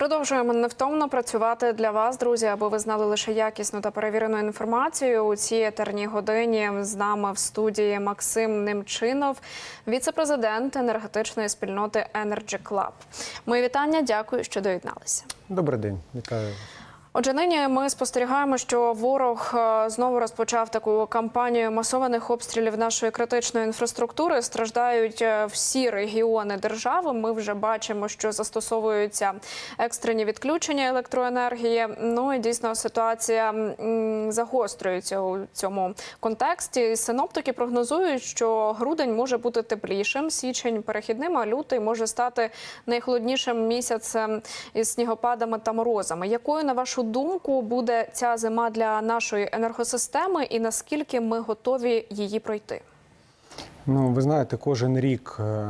Продовжуємо невтомно працювати для вас, друзі, аби ви знали лише якісну та перевірену інформацію. У цій етерній годині з нами в студії Максим Немчинов, віце-президент енергетичної спільноти Energy Club. Мої вітання, дякую, що доєдналися. Добрий день, вітаю. Отже, нині ми спостерігаємо, що ворог е, знову розпочав таку кампанію масованих обстрілів нашої критичної інфраструктури. Страждають е, всі регіони держави. Ми вже бачимо, що застосовуються екстрені відключення електроенергії. Ну і дійсно ситуація загострюється у цьому контексті. Синоптики прогнозують, що грудень може бути теплішим, січень перехідним, а лютий може стати найхолоднішим місяцем із снігопадами та морозами. Якою на вашу думку буде ця зима для нашої енергосистеми, і наскільки ми готові її пройти? Ну, ви знаєте, кожен рік е,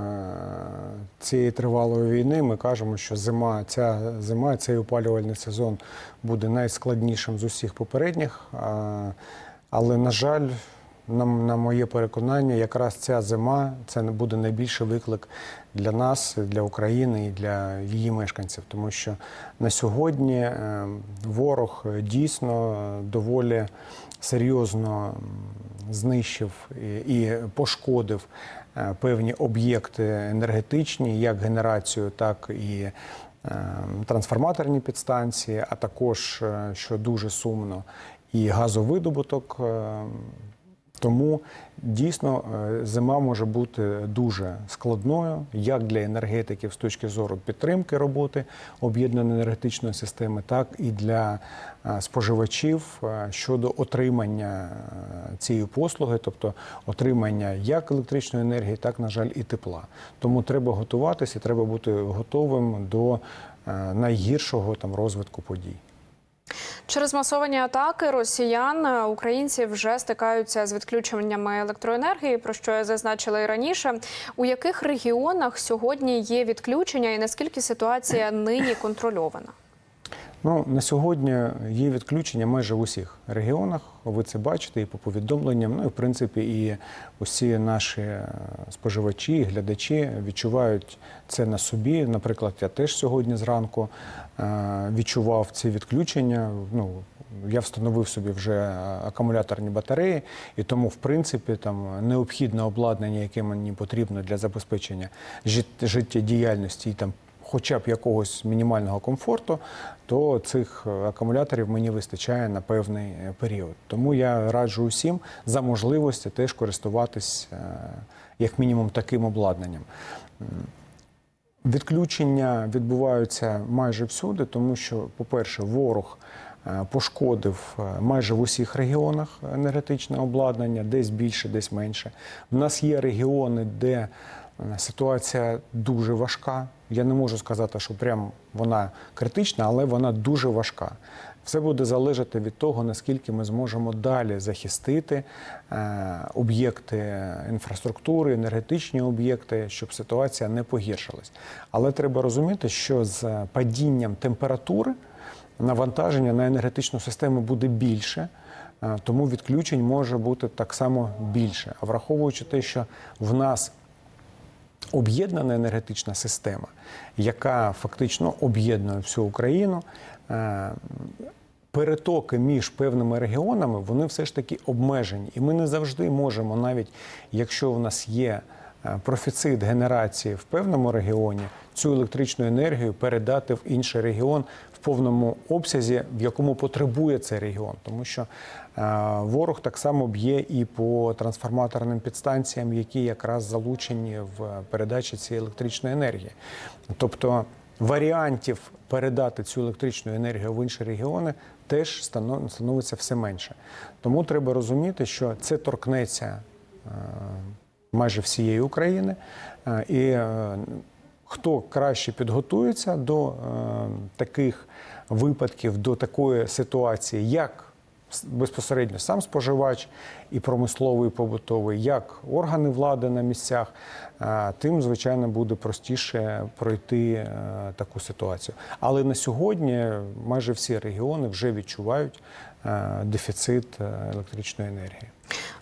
цієї тривалої війни ми кажемо, що зима, ця зима, цей опалювальний сезон буде найскладнішим з усіх попередніх. Але, на жаль, на, на моє переконання, якраз ця зима це буде найбільший виклик для нас, для України і для її мешканців, тому що на сьогодні е, ворог дійсно доволі серйозно знищив і, пошкодив е, певні об'єкти енергетичні, як генерацію, так і е, трансформаторні підстанції, а також, що дуже сумно, і газовидобуток. Тому дійсно е, зима може бути дуже складною, як для енергетиків з точки зору підтримки роботи об'єднаної енергетичної системи, так і для е, споживачів е, щодо отримання цієї послуги, тобто отримання як електричної енергії, так на жаль, і тепла. Тому треба готуватися, треба бути готовим до найгіршого там розвитку подій. Через масовані атаки росіян е, українці вже стикаються з відключеннями електроенергії, про що я зазначила і раніше. У яких регіонах сьогодні є відключення, і наскільки ситуація нині контрольована? Ну на сьогодні є відключення майже в усіх регіонах. Ви це бачите і по повідомленням. Ну і в принципі, і усі наші е, споживачі, глядачі відчувають це на собі. Наприклад, я теж сьогодні зранку е, відчував ці відключення. Ну я встановив собі вже акумуляторні батареї, і тому, в принципі, там необхідне обладнання, яке мені потрібно для забезпечення жит- життєдіяльності і там хоча б якогось мінімального комфорту, то цих е, акумуляторів мені вистачає на певний е, період. Тому я раджу усім за можливості теж користуватись е, як мінімум таким обладнанням. Відключення відбуваються майже всюди, тому що, по-перше, ворог пошкодив майже в усіх регіонах енергетичне обладнання, десь більше, десь менше. У нас є регіони, де ситуація дуже важка. Я не можу сказати, що прям вона критична, але вона дуже важка. Все буде залежати від того, наскільки ми зможемо далі захистити е, об'єкти інфраструктури, енергетичні об'єкти, щоб ситуація не погіршилась. Але треба розуміти, що з падінням температури навантаження на енергетичну систему буде більше. е, Тому відключень може бути так само більше. А враховуючи те, що в нас об'єднана енергетична система, яка фактично об'єднує всю Україну. е, Перетоки між певними регіонами вони все ж таки обмежені, і ми не завжди можемо, навіть якщо в нас є профіцит генерації в певному регіоні, цю електричну енергію передати в інший регіон в повному обсязі, в якому потребує цей регіон, тому що е, ворог так само б'є і по трансформаторним підстанціям, які якраз залучені в передачі цієї електричної енергії. Тобто варіантів передати цю електричну енергію в інші регіони теж становиться все менше. Тому треба розуміти, що це торкнеться е, майже всієї України, Е, і е, хто краще підготується до е, таких випадків, до такої ситуації, як безпосередньо сам споживач і промисловий, і побутовий, як органи влади на місцях, е, тим, звичайно, буде простіше пройти е, таку ситуацію. Але на сьогодні майже всі регіони вже відчувають е, дефіцит електричної енергії.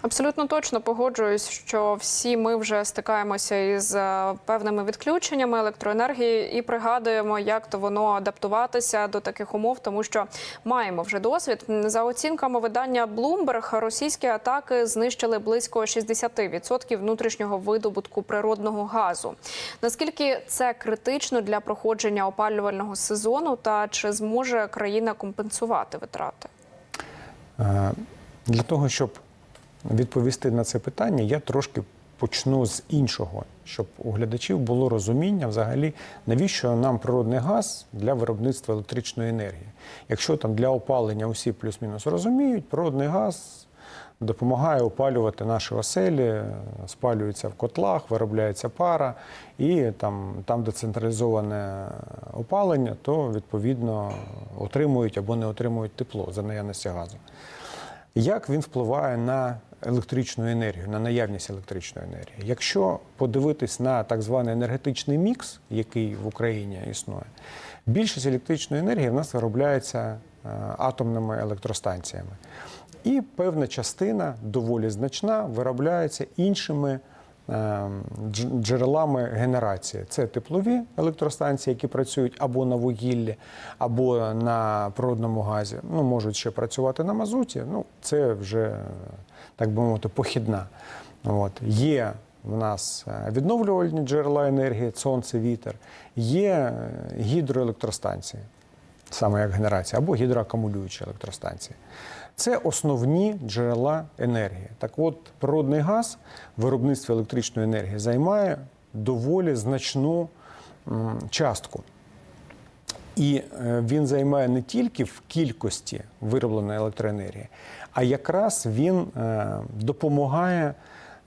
Абсолютно точно погоджуюсь, що всі ми вже стикаємося із певними відключеннями електроенергії і пригадуємо, як то воно адаптуватися до таких умов, тому що маємо вже досвід. За оцінками видання Bloomberg, російські атаки знищили близько 60% внутрішнього видобутку природного газу. Наскільки це критично для проходження опалювального сезону, та чи зможе країна компенсувати витрати? Е, Для того, щоб відповісти на це питання, я трошки почну з іншого, щоб у глядачів було розуміння взагалі, навіщо нам природний газ для виробництва електричної енергії. Якщо там для опалення усі плюс-мінус розуміють, природний газ допомагає опалювати наші оселі, спалюється в котлах, виробляється пара, і там, там де централізоване опалення, то відповідно отримують або не отримують тепло за наявності газу. Як він впливає на електричну енергію, на наявність електричної енергії? Якщо подивитись на так званий енергетичний мікс, який в Україні існує, більшість електричної енергії в нас виробляється е, атомними електростанціями. І певна частина, доволі значна, виробляється іншими е, джерелами генерації. Це теплові електростанції, які працюють або на вугіллі, або на природному газі. Ну, можуть ще працювати на мазуті. Ну, це вже, так би мовити, похідна. От. Є в нас е, відновлювальні джерела енергії, сонце, вітер, є е, гідроелектростанції саме як генерація, або гідроакумулюючі електростанції. Це основні джерела енергії. Так от, природний газ в виробництві електричної енергії займає доволі значну частку. І е, він займає не тільки в кількості виробленої електроенергії, а якраз він е, допомагає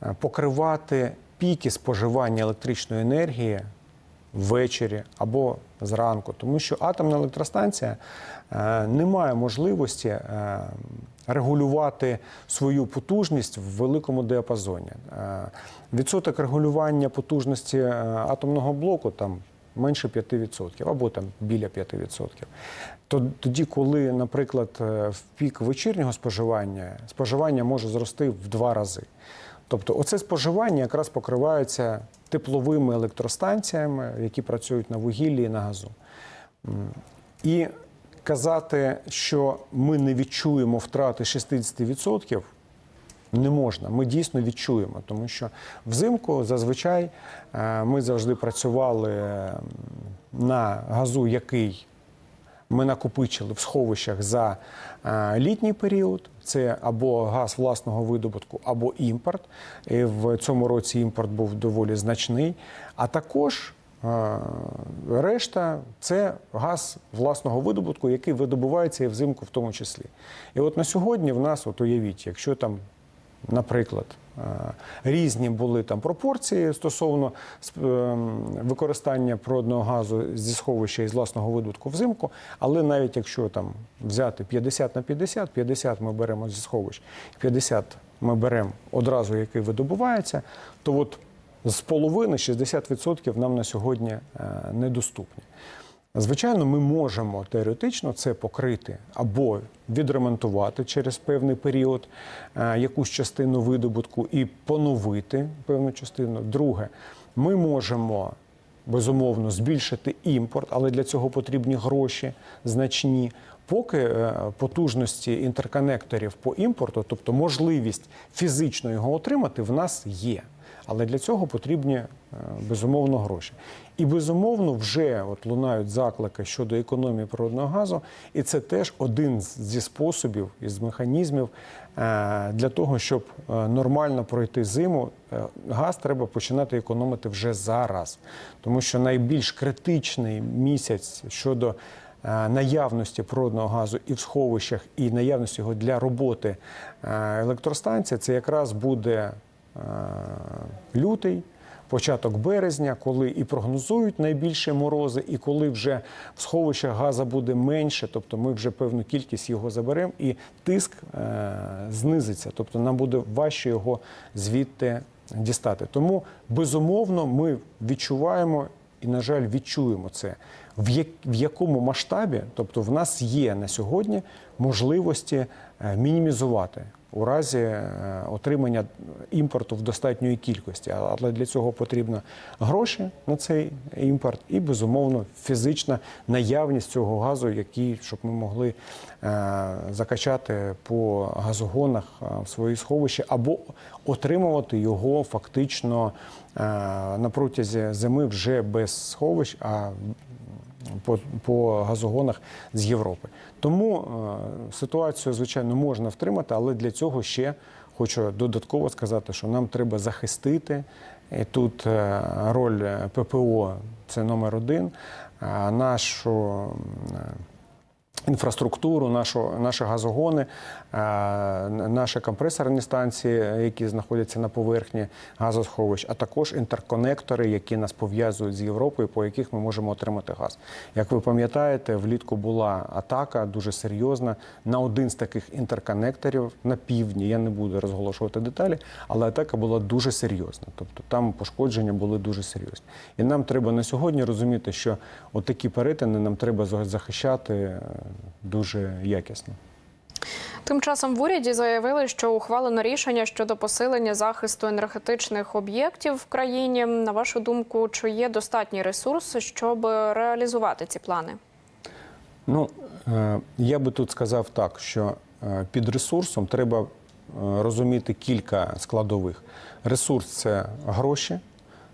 е, покривати піки споживання електричної енергії ввечері або зранку, тому що атомна електростанція е, не має можливості е, регулювати свою потужність в великому діапазоні. Е, Відсоток регулювання потужності атомного блоку там менше 5% або там біля 5%. Тоді, коли, наприклад, в пік вечірнього споживання споживання може зрости в два рази. Тобто, оце споживання якраз покривається тепловими електростанціями, які працюють на вугіллі і на газу. І казати, що ми не відчуємо втрати 60%, не можна. Ми дійсно відчуємо, тому що взимку зазвичай е, ми завжди працювали на газу, який ми накопичили в сховищах за е, літній період. Це або газ власного видобутку, або імпорт. І в цьому році імпорт був доволі значний. А також е, решта це газ власного видобутку, який видобувається і взимку в тому числі. І от на сьогодні в нас, от уявіть, якщо там Наприклад, різні були там пропорції стосовно ем, використання природного газу зі сховища із власного видобутку взимку, але навіть якщо там взяти 50 на 50, 50 ми беремо зі сховищ, 50 ми беремо одразу, який видобувається, то от з половини 60% нам на сьогодні е, недоступні. Звичайно, ми можемо теоретично це покрити або відремонтувати через певний період е, якусь частину видобутку і поновити певну частину. Друге, ми можемо безумовно збільшити імпорт, але для цього потрібні гроші значні. Поки е, потужності інтерконекторів по імпорту, тобто можливість фізично його отримати, в нас є. Але для цього потрібні е, безумовно гроші. І безумовно вже от лунають заклики щодо економії природного газу, і це теж один зі способів із механізмів е, для того, щоб е, нормально пройти зиму. Газ треба починати економити вже зараз, тому що найбільш критичний місяць щодо наявності природного газу і в сховищах, і наявності його для роботи електростанції, це якраз буде лютий, початок березня, коли і прогнозують найбільші морози, і коли вже в сховищах газу буде менше, тобто ми вже певну кількість його заберемо, і тиск е, знизиться, тобто нам буде важче його звідти дістати. Тому безумовно ми відчуваємо і, на жаль, відчуємо це. В, як, в якому масштабі, тобто в нас є на сьогодні можливості е, мінімізувати у разі е, отримання імпорту в достатньої кількості. Але для цього потрібно гроші на цей імпорт і, безумовно, фізична наявність цього газу, який, щоб ми могли е, закачати по газогонах е, в свої сховища або отримувати його фактично на протязі зими вже без сховищ, а по, по газогонах з Європи. Тому е, ситуацію, звичайно, можна втримати, але для цього ще хочу додатково сказати, що нам треба захистити. І тут е, роль ППО це номер один. Нашу е, інфраструктуру, нашу, наші газогони, е, наші компресорні станції, які знаходяться на поверхні газосховищ, а також інтерконектори, які нас пов'язують з Європою, по яких ми можемо отримати газ. Як ви пам'ятаєте, влітку була атака дуже серйозна на один з таких інтерконекторів на півдні. Я не буду розголошувати деталі, але атака була дуже серйозна. Тобто там пошкодження були дуже серйозні. І нам треба на сьогодні розуміти, що отакі перетини нам треба захищати е, дуже якісно. Тим часом в уряді заявили, що ухвалено рішення щодо посилення захисту енергетичних об'єктів в країні. На вашу думку, чи є достатній ресурс, щоб реалізувати ці плани? Ну, е, я би тут сказав так, що е, під ресурсом треба е, розуміти кілька складових. Ресурс це гроші,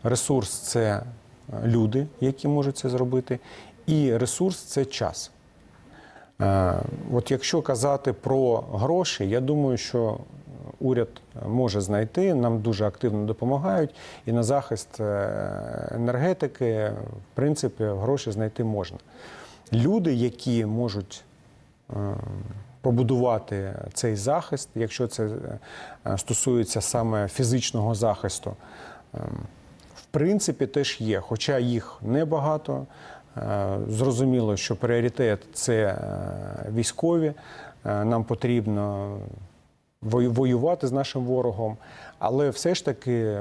ресурс це люди, які можуть це зробити, і ресурс це час. Е, От якщо казати про гроші, я думаю, що уряд може знайти, нам дуже активно допомагають, і на захист е, енергетики, в принципі, гроші знайти можна. Люди, які можуть е, побудувати цей захист, якщо це стосується саме фізичного захисту, е, в принципі, теж є, хоча їх небагато. Е, Зрозуміло, що пріоритет це е, військові. Е, Нам потрібно воювати з нашим ворогом, але все ж таки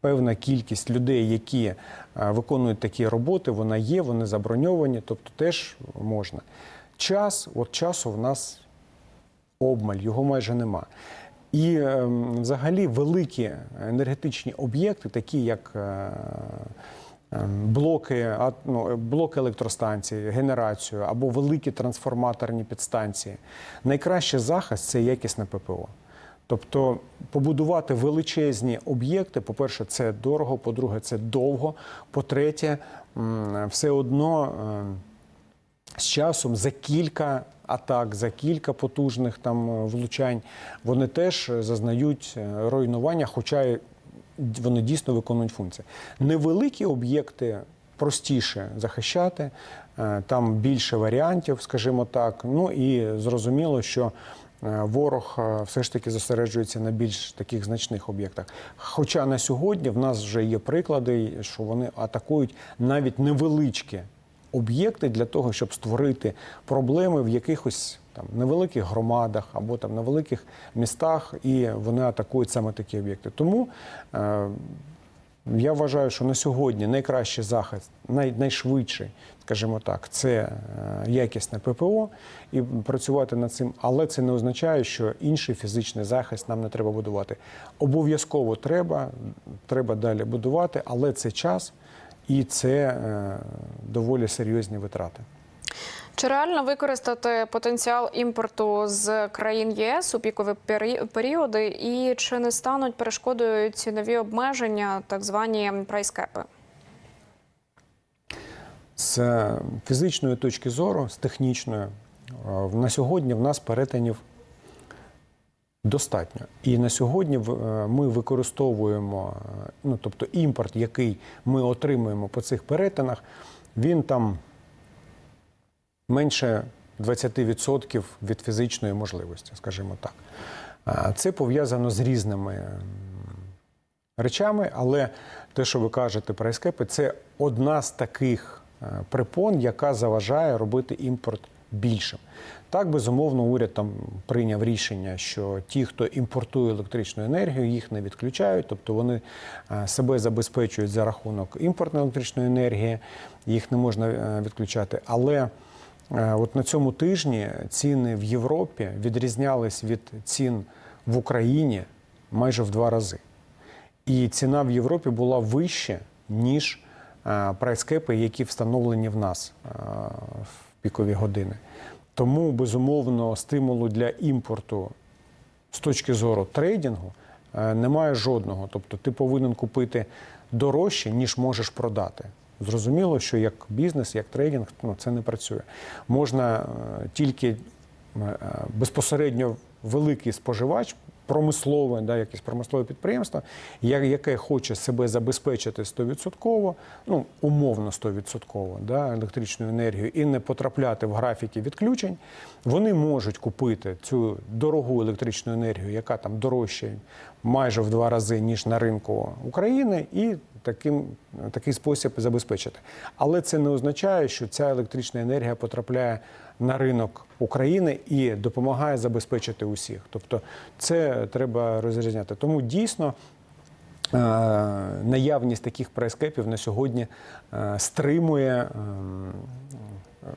певна кількість людей, які виконують такі роботи, вона є, вони заброньовані, тобто теж можна. Час, от часу в нас обмаль, його майже нема. І е, взагалі великі енергетичні об'єкти, такі як блоки, ну, блоки електростанції, генерацію або великі трансформаторні підстанції, найкращий захист це якісне ППО. Тобто побудувати величезні об'єкти, по-перше, це дорого, по-друге, це довго. По-третє, все одно е, з часом за кілька атак, за кілька потужних там е, влучань вони теж е, зазнають руйнування, хоча вони дійсно виконують функції. Невеликі об'єкти простіше захищати, е, там більше варіантів, скажімо так. Ну і зрозуміло, що е, ворог е, все ж таки зосереджується на більш таких значних об'єктах. Хоча на сьогодні в нас вже є приклади, що вони атакують навіть невеличкі об'єкти для того, щоб створити проблеми в якихось там невеликих громадах або там на великих містах, і вони атакують саме такі об'єкти. Тому е, я вважаю, що на сьогодні найкращий захист, най, найшвидший, скажімо так, це е, якісне ППО і працювати над цим, але це не означає, що інший фізичний захист нам не треба будувати. Обов'язково треба, треба далі будувати, але це час і це е, доволі серйозні витрати. Чи реально використати потенціал імпорту з країн ЄС у пікові періоди, і чи не стануть перешкодою цінові обмеження, так звані прайскепи? З фізичної точки зору, з технічної, на сьогодні в нас перетинів достатньо. І на сьогодні е, ми використовуємо, е, ну тобто імпорт, який ми отримуємо по цих перетинах, він там менше 20% від фізичної можливості, скажімо так. Це пов'язано з різними речами, але те, що ви кажете про ескепи, це одна з таких е, препон, яка заважає робити імпорт більшим. Так, безумовно, уряд там прийняв рішення, що ті, хто імпортує електричну енергію, їх не відключають, тобто вони е, себе забезпечують за рахунок імпортної електричної енергії, їх не можна е, відключати. Але от на цьому тижні ціни в Європі відрізнялись від цін в Україні майже в два рази. І ціна в Європі була вища, ніж е, прайскепи, які встановлені в нас е, в пікові години. Тому, безумовно, стимулу для імпорту з точки зору трейдингу е, немає жодного. Тобто ти повинен купити дорожче, ніж можеш продати. Зрозуміло, що як бізнес, як трейдинг, ну, це не працює. Можна е, тільки е, безпосередньо великий споживач, промислове, да, якесь промислове підприємство, яке хоче себе забезпечити 100%, ну, умовно 100% да, електричною енергією і не потрапляти в графіки відключень, вони можуть купити цю дорогу електричну енергію, яка там дорожча майже в два рази, ніж на ринку України, і таким, такий спосіб забезпечити. Але це не означає, що ця електрична енергія потрапляє на ринок України і допомагає забезпечити усіх. Тобто це треба розрізняти. Тому дійсно. е, Наявність таких прайскепів на сьогодні е, стримує ем, ем,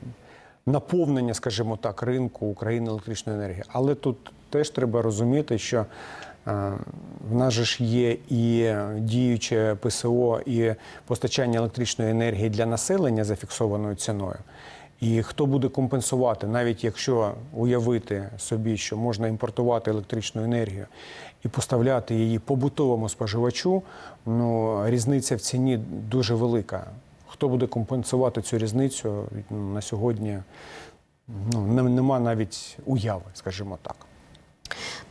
наповнення, скажімо так, ринку України електричної енергії. Але тут теж треба розуміти, що в нас же ж є і діюче ПСО, і постачання електричної енергії для населення за фіксованою ціною. І хто буде компенсувати, навіть якщо уявити собі, що можна імпортувати електричну енергію і поставляти її побутовому споживачу, ну різниця в ціні дуже велика. Хто буде компенсувати цю різницю ну, на сьогодні? Ну нема навіть уяви, скажімо так.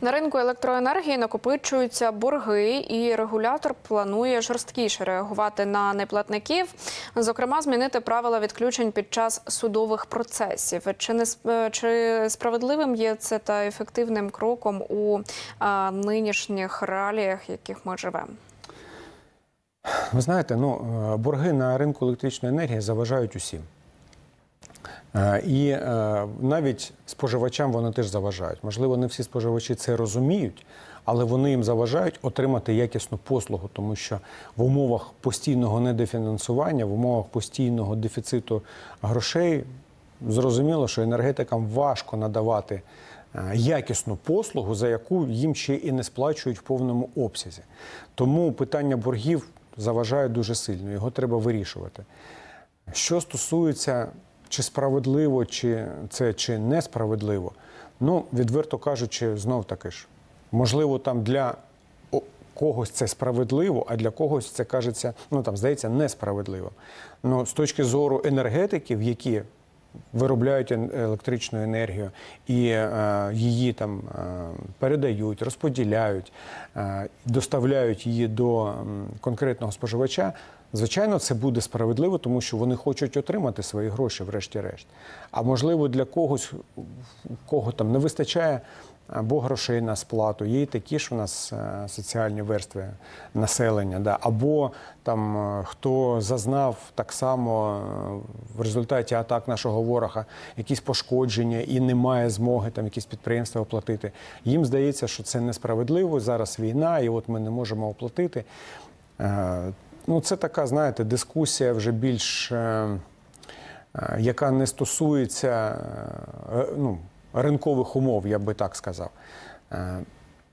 На ринку електроенергії накопичуються борги, і регулятор планує жорсткіше реагувати на неплатників, зокрема, змінити правила відключень під час судових процесів. Чи не чи справедливим є це та ефективним кроком у а, нинішніх реаліях, в яких ми живемо? Ви знаєте, ну е, борги на ринку електричної енергії заважають усім. Е, І е, навіть споживачам вони теж заважають. Можливо, не всі споживачі це розуміють, але вони їм заважають отримати якісну послугу, тому що в умовах постійного недофінансування, в умовах постійного дефіциту грошей, зрозуміло, що енергетикам важко надавати е, якісну послугу, за яку їм ще і не сплачують в повному обсязі. Тому питання боргів заважає дуже сильно, його треба вирішувати. Що стосується, чи справедливо, чи це чи несправедливо, ну, відверто кажучи, знов таки ж, можливо, там для когось це справедливо, а для когось це кажеться, ну там здається, несправедливо. Ну, з точки зору енергетиків, які виробляють електричну енергію і е, її там е, передають, розподіляють, е, доставляють її до конкретного споживача. Звичайно, це буде справедливо, тому що вони хочуть отримати свої гроші, врешті-решт. А можливо, для когось, кого там не вистачає або грошей на сплату, є і такі ж у нас е, соціальні верстви населення, да, або там е, хто зазнав так само е, в результаті атак нашого ворога якісь пошкодження і не має змоги там якісь підприємства оплатити. Їм здається, що це несправедливо. Зараз війна, і от ми не можемо оплатити. Ну, це така, знаєте, дискусія вже більш, яка не стосується ну, ринкових умов, я би так сказав. Е,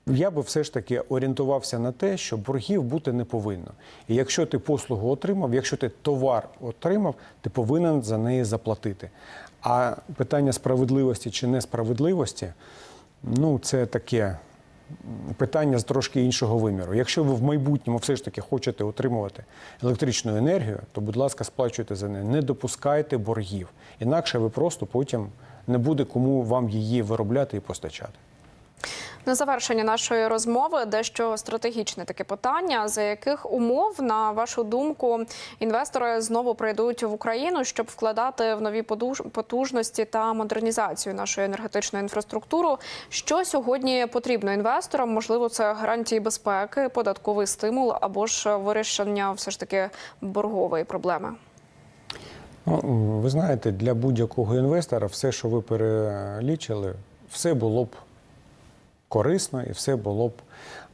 Я би все ж таки орієнтувався на те, що боргів бути не повинно. І якщо ти послугу отримав, якщо ти товар отримав, ти повинен за неї заплатити. А питання справедливості чи несправедливості, ну це таке питання з трошки іншого виміру. Якщо ви в майбутньому все ж таки хочете отримувати електричну енергію, то, будь ласка, сплачуйте за неї. Не допускайте боргів. Інакше ви просто потім не буде кому вам її виробляти і постачати. На завершення нашої розмови дещо стратегічне таке питання: за яких умов, на вашу думку, інвестори знову прийдуть в Україну, щоб вкладати в нові потужності та модернізацію нашої енергетичної інфраструктури? Що сьогодні потрібно інвесторам? Можливо, це гарантії безпеки, податковий стимул або ж вирішення все ж таки боргової проблеми. Ну, ви знаєте, для будь-якого інвестора все, що ви перелічили, все було б корисно і все було б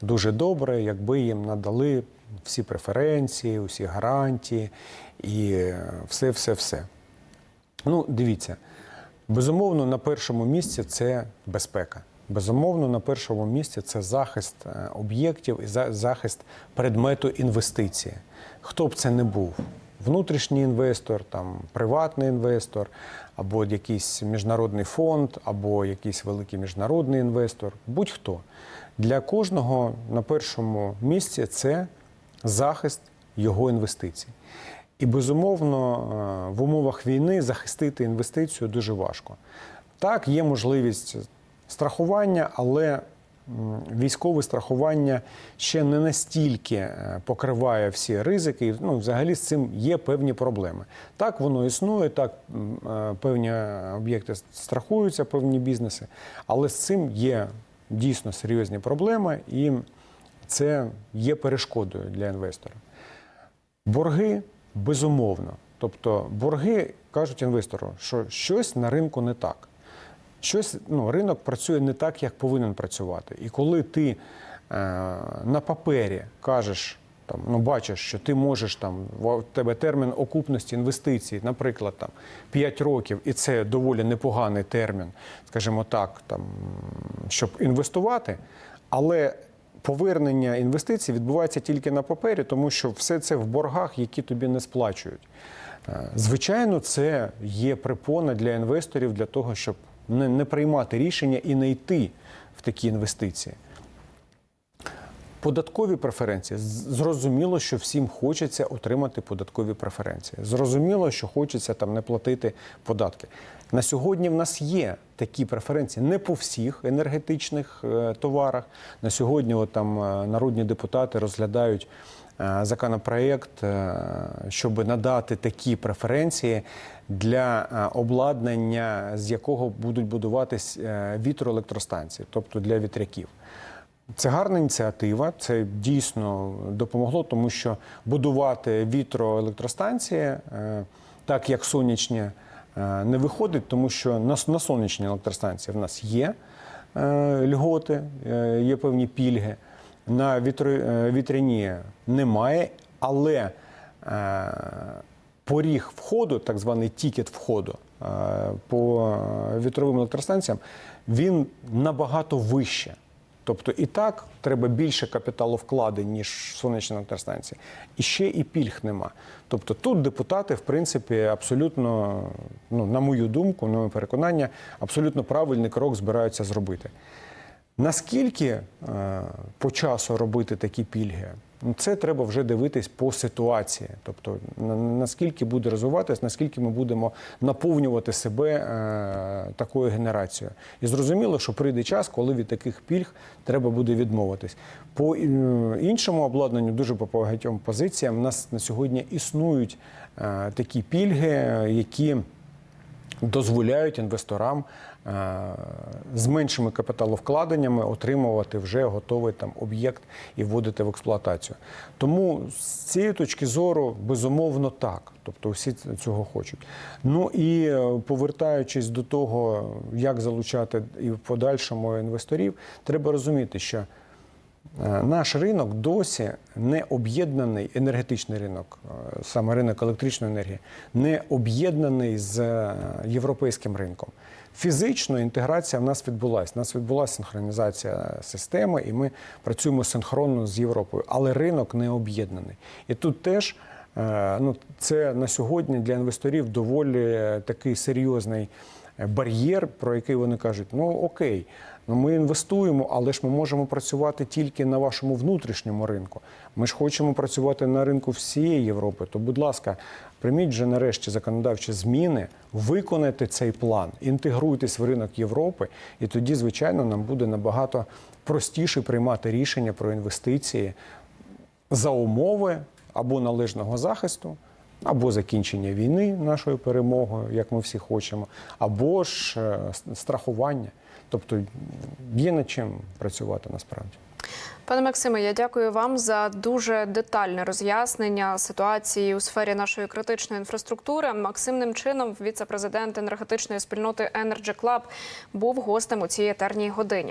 дуже добре, якби їм надали всі преференції, усі гарантії і все, все, все. Ну, дивіться, безумовно, на першому місці це безпека. Безумовно, на першому місці це захист е, об'єктів і захист предмету інвестиції. Хто б це не був? Внутрішній інвестор, там, приватний інвестор, або якийсь міжнародний фонд, або якийсь великий міжнародний інвестор, будь-хто. Для кожного на першому місці це захист його інвестицій. І безумовно, е, в умовах війни захистити інвестицію дуже важко. Так, є можливість страхування, але військове страхування ще не настільки е, покриває всі ризики. Ну, взагалі з цим є певні проблеми. Так, воно існує, так е, певні об'єкти страхуються, певні бізнеси, але з цим є дійсно серйозні проблеми, і це є перешкодою для інвестора. Борги безумовно. Тобто борги кажуть інвестору, що щось на ринку не так. Щось ну, ринок працює не так, як повинен працювати. І коли ти е, на папері кажеш, там, ну, бачиш, що ти можеш там, в тебе термін окупності інвестицій, наприклад, там, 5 років, і це доволі непоганий термін, скажімо так, там, щоб інвестувати, але повернення інвестицій відбувається тільки на папері, тому що все це в боргах, які тобі не сплачують. Е, Звичайно, це є препона для інвесторів для того, щоб не, не приймати рішення і не йти в такі інвестиції. Податкові преференції. Зрозуміло, що всім хочеться отримати податкові преференції. Зрозуміло, що хочеться там не платити податки. На сьогодні в нас є такі преференції не по всіх енергетичних е, товарах. На сьогодні от, там, е, народні депутати розглядають законопроект, е, щоб надати такі преференції для е, обладнання, з якого будуть будуватись е, вітроелектростанції, тобто для вітряків. Це гарна ініціатива. Це дійсно допомогло, тому що будувати вітроелектростанції, е, так як сонячні, е, не виходить, тому що на, сонячні електростанції в нас є е, льготи, е, є певні пільги. На е, вітряні немає, але е, поріг входу, так званий тікет входу е, по вітровим електростанціям, він набагато вище. Тобто і так треба більше капіталу вкладень, ніж сонячні електростанції. І ще і пільг нема. Тобто тут депутати, в принципі, абсолютно, ну, на мою думку, на моє переконання, абсолютно правильний крок збираються зробити. Наскільки е, по часу робити такі пільги? Ну, Це треба вже дивитись по ситуації. Тобто, на- наскільки буде розвиватись, наскільки ми будемо наповнювати себе е, такою генерацією. І зрозуміло, що прийде час, коли від таких пільг треба буде відмовитись. По е, іншому обладнанню, дуже по багатьом позиціям, у нас на сьогодні існують е, такі пільги, які дозволяють інвесторам е, з меншими капіталовкладеннями отримувати вже готовий там об'єкт і вводити в експлуатацію. Тому з цієї точки зору безумовно так. Тобто всі цього хочуть. Ну і е, повертаючись до того, як залучати і в подальшому інвесторів, треба розуміти, що Е, Наш ринок досі не об'єднаний, енергетичний ринок, е, саме ринок електричної енергії, не об'єднаний з е, європейським ринком. Фізично інтеграція в нас відбулася. У нас відбулася синхронізація системи, і ми працюємо синхронно з Європою, але ринок не об'єднаний. І тут теж е, ну, це на сьогодні для інвесторів доволі такий серйозний е, бар'єр, про який вони кажуть: ну окей. Ну, ми інвестуємо, але ж ми можемо працювати тільки на вашому внутрішньому ринку. Ми ж хочемо працювати на ринку всієї Європи. То, будь ласка, прийміть вже нарешті законодавчі зміни, виконайте цей план, інтегруйтесь в ринок Європи, і тоді, звичайно, нам буде набагато простіше приймати рішення про інвестиції за умови або належного захисту. Або закінчення війни нашою перемогою, як ми всі хочемо, або ж е, страхування. Тобто є над чим працювати насправді. Пане Максиме, я дякую вам за дуже детальне роз'яснення ситуації у сфері нашої критичної інфраструктури. Максим Немчинов, віце-президент енергетичної спільноти Energy Club, був гостем у цій етерній годині.